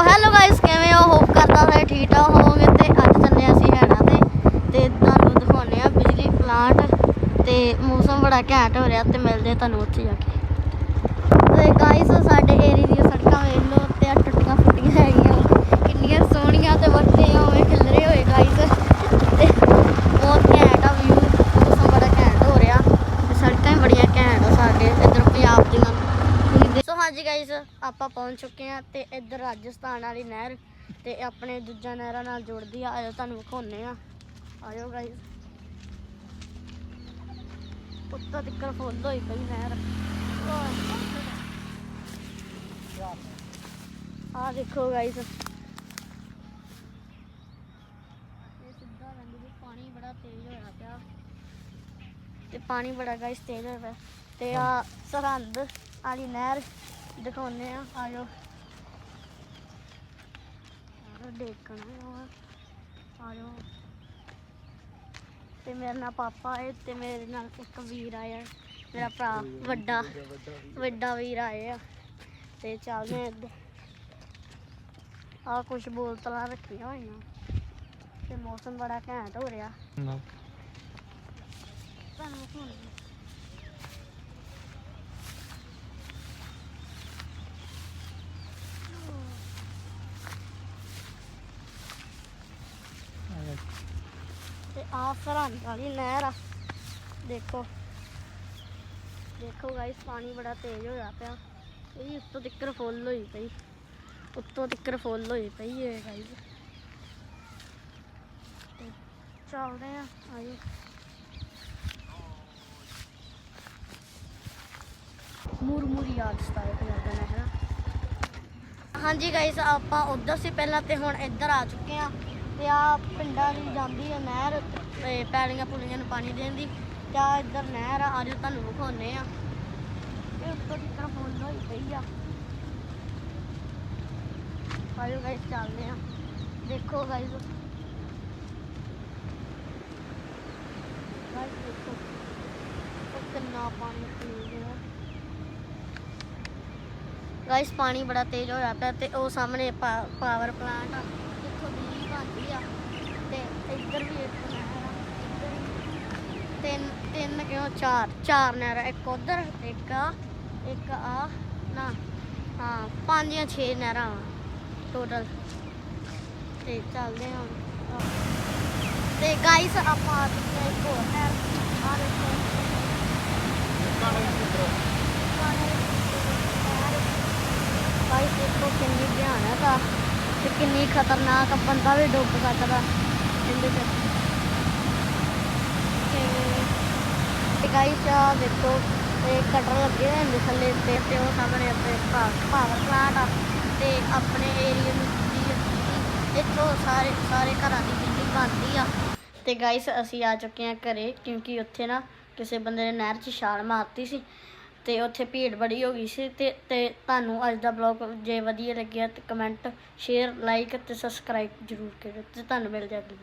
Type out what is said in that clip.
Hello guys ਕਿਵੇਂ ਹੋ? Hop ਕਰਦਾ ਸਾਰੇ ਠੀਕ ਠਾਕ ਹੋਵੋਗੇ ਤੇ ਅੱਜ ਚੱਲੇ ਅਸੀਂ ਹੈਣਾ ਤੇ ਤੇ ਤੁਹਾਨੂੰ ਦਿਖਾਉਣੇ ਆ ਬਿਜਲੀ ਪਲਾਂਟ ਤੇ ਮੌਸਮ ਬੜਾ ਘੈਂਟ ਹੋ ਰਿਹਾ ਤੇ ਮਿਲਦੇ ਆ ਤੁਹਾਨੂੰ ਉੱਥੇ ਜਾ ਕੇ। ਤੇ ਗਾਇਸ ਸਾਡੇ ਏਰੀਆ ਦੀ ਸੜਕਾਂ ਵੇਖ ਲਓ ਤੇ ਆ ਟੁੱਟੀਆਂ ਫੁੱਟੀਆਂ ਹੈਗੀਆਂ ਕਿੰਨੀਆਂ ਸੋਹਣੀਆਂ ਤੇ ਵੱਡੇ ਹੋਏ ਖਿਲਰੇ ਹੋਏ ਗਾਇਸ ਤੇ ਬਹੁਤ ਘੈਂਟ ਆ ਵਿਊ ਮੌਸਮ ਬੜਾ ਘੈਂਟ ਹੋ ਰਿਹਾ ਤੇ ਸੜਕਾਂ ਹੀ ਬੜੀਆਂ ਘੈਂਟ ਆ ਸਾਡੇ ਇੱਧਰ ਪੰਜਾਬ ਦੀਆਂ ਤੁਸੀਂ ਦੇਖ- ਸੋ ਹਾਂਜੀ ਗਾਇਸ ਆਪਾਂ ਪਹੁੰਚ ਚੁੱਕੇ ਆ ਤੇ ਇੱਧਰ ਰਾਜਸਥਾਨ ਵਾਲੀ ਨਹਿਰ ਤੇ ਆਪਣੇ ਦੂਜਾ ਨਹਿਰਾਂ ਨਾਲ ਜੁੜਦੀ ਆ। ਆਜੋ ਤੁਹਾਨੂੰ ਵਿਖਾਉਨੇ ਆ ਆਇਓ ਗਾਇਸ ਉੱਤੋਂ ਤੱਕ ਫੁੱਲ ਹੋਈ ਪਈ ਨਹਿਰ। ਆ ਦੇਖੋ ਗਾਇਸ ਸਿੱਧਾ ਪਾਣੀ ਬੜਾ ਤੇਜ਼ ਹੋਇਆ ਪਿਆ। ਤੇ ਪਾਣੀ ਬੜਾ ਗਾਇਸ ਤੇਜ਼ ਹੋਇਆ ਪਿਆ। ਤੇ ਆ ਸਰਹੰਦ ਵਾਲੀ ਨਹਿਰ ਦਿਖਾਉਨੇ ਆ ਆਜੋ ਯਾਰ ਦੇਖਣਾ ਆ। ਆਜੋ ਤੇ ਮੇਰੇ ਨਾਲ ਪਾਪਾ ਹੈ ਤੇ ਮੇਰੇ ਨਾਲ ਇੱਕ ਵੀਰ ਆਇਆ। ਮੇਰਾ ਭਰਾ ਵੱਡਾ ਵੱਡਾ ਵੀਰ ਆਏ ਆ। ਤੇ ਚੱਲਦੇ ਆ ਇੱਧਰ। ਆ ਕੁਝ ਬੋਤਲਾਂ ਰੱਖੀਆਂ ਹੋਈਆਂ। ਤੇ ਮੌਸਮ ਬੜਾ ਘੈਂਟ ਹੋ ਰਿਹਾ। ਤੁਹਾਨੂੰ ਵਿਖਾਉਂਦੀ ਹਾਂ। ਤੇ ਆ ਸਰਹੰਦ ਵਾਲੀ ਨਹਿਰ ਆ। ਦੇਖੋ। ਦੇਖੋ ਗਾਇਸ ਪਾਣੀ ਬੜਾ ਤੇਜ਼ ਹੋਇਆ ਪਿਆ। ਇਹ ਉੱਤੋਂ ਤੱਕਰ ਫੁੱਲ ਹੋਈ ਪਈ। ਉੱਤੋਂ ਤਿੱਕਰ ਫੁੱਲ ਹੋਈ ਪਈ ਹੈ ਗਾਇਸ ਚੱਲਦੇ ਆ, ਆਜੋ। ਮੁਰਮੁਰੀ ਯਾਦ ਸਤਾਏ ਪੰਜਾਬੀ ਨਹਿਰ ਹਾਂਜੀ ਗਾਇਸ ਆਪਾਂ ਉਧਰ ਸੀ ਪਹਿਲਾਂ ਤੇ ਹੁਣ ਇੱਧਰ ਆ ਚੁੱਕੇ ਆ। ਤੇ ਆ ਪਿੰਡਾਂ ਦੀ ਜਾਂਦੀ ਹੈ ਨਹਿਰ ਤੇ ਪੈਲੀਆਂ ਪੁਲੀਆਂ ਨੂੰ ਪਾਣੀ ਦੇਣ ਦੀ ਤੇ ਆ ਇੱਧਰ ਨਹਿਰ ਆ ਆਜੋ ਤੁਹਾਨੂੰ ਵਿਖਾਉਨੇ ਆ। ਇਹ ਉੱਤੋਂ ਦੀ ਤਰਫ ਫੁੱਲ ਹੋਈ ਪਈ ਆ। ਆਜੋ ਗਾਇਸ ਚੱਲਦੇ ਆ। ਦੇਖੋ ਗਾਇਸ ਗਾਇਸ ਦੇਖੋ। ਉਹ ਕਿੰਨਾ ਪਾਣੀ ਪੀ ਰਿਹਾ। ਗਾਇਸ ਪਾਣੀ ਬੜਾ ਤੇਜ਼ ਹੋਇਆ ਪਿਆ ਤੇ ਉਹ ਸਾਹਮਣੇ ਪਾਵਰ ਪਲਾਂਟ ਆ। ਜਿੱਥੋਂ ਬਿਜਲੀ ਬਣਦੀ ਆ ਤੇ ਇੱਧਰ ਵੀ ਇੱਕ ਨਹਿਰ ਆ ਇੱਧਰ ਵੀ ਤਿੰਨ ਤਿੰਨ ਕਿਉਂ ਚਾਰ ਚਾਰ ਨਹਿਰਾਂ ਇੱਕ ਉਧਰ ਇੱਕ ਆ ਇੱਕ ਆ ਨਾ ਹਾਂ ਪੰਜ ਜਾਂ 6 ਨਹਿਰਾਂ ਟੋਟਲ ਤੇ ਚੱਲਦੇ ਹਾਂ ਹੁਣ। ਤੇ ਗਾਇਸ ਆਪਾਂ ਆ ਚੁੱਕੇ ਹਾਂ ਇੱਕ ਹੋਰ ਨਹਿਰ ਆ ਦੇਖੋ ਗਾਇਸ ਦੇਖੋ ਕਿੰਨੀ ਭਿਆਨਕ ਆ ਤੇ ਕਿੰਨੀ ਖਤਰਨਾਕ ਬੰਦਾ ਵੀ ਡੁੱਬ ਸਕਦਾ ਇਹਦੇ ਚ। ਤੇ ਗਾਇਸ ਆ ਦੇਖੋ, ਇਹ ਕਟਰ ਲੱਗੇ ਹੋਏ ਨੇ ਥੱਲੇ ਤੇ ਤੇ ਉਹ ਸਾਹਮਣੇ ਆਪਣੇ ਪਾਵਰ ਪਲਾਂਟ ਆ ਤੇ ਆਪਣੇ ਏਰੀਆ ਨੂੰ ਦੀ ਇੱਥੋਂ ਸਾਰੇ ਸਾਰੇ ਘਰਾਂ ਦੀ ਬਿਜਲੀ ਬਣਦੀ ਆ। ਤੇ ਗਾਇਸ ਅਸੀਂ ਆ ਚੁੱਕੇ ਆ ਘਰੇ ਕਿਉਂਕਿ ਉੱਥੇ ਨਾ ਕਿਸੇ ਬੰਦੇ ਨੇ ਨਹਿਰ 'ਚ ਛਾਲ ਮਾਰਤੀ ਸੀ। ਤੇ ਉੱਥੇ ਭੀੜ ਬੜੀ ਹੋ ਗਈ ਸੀ ਤੇ ਤੇ ਤੁਹਾਨੂੰ ਅੱਜ ਦਾ ਬਲੌਗ ਜੇ ਵਧੀਆ ਲੱਗਿਆ ਤੇ ਕਮੈਂਟ ਸ਼ੇਅਰ ਲਾਈਕ ਤੇ ਸਬਸਕ੍ਰਾਈਬ ਜ਼ਰੂਰ ਕਰਿਓ ਤੇ ਤੁਹਾਨੂੰ ਮਿਲ ਜਾਏਗੀ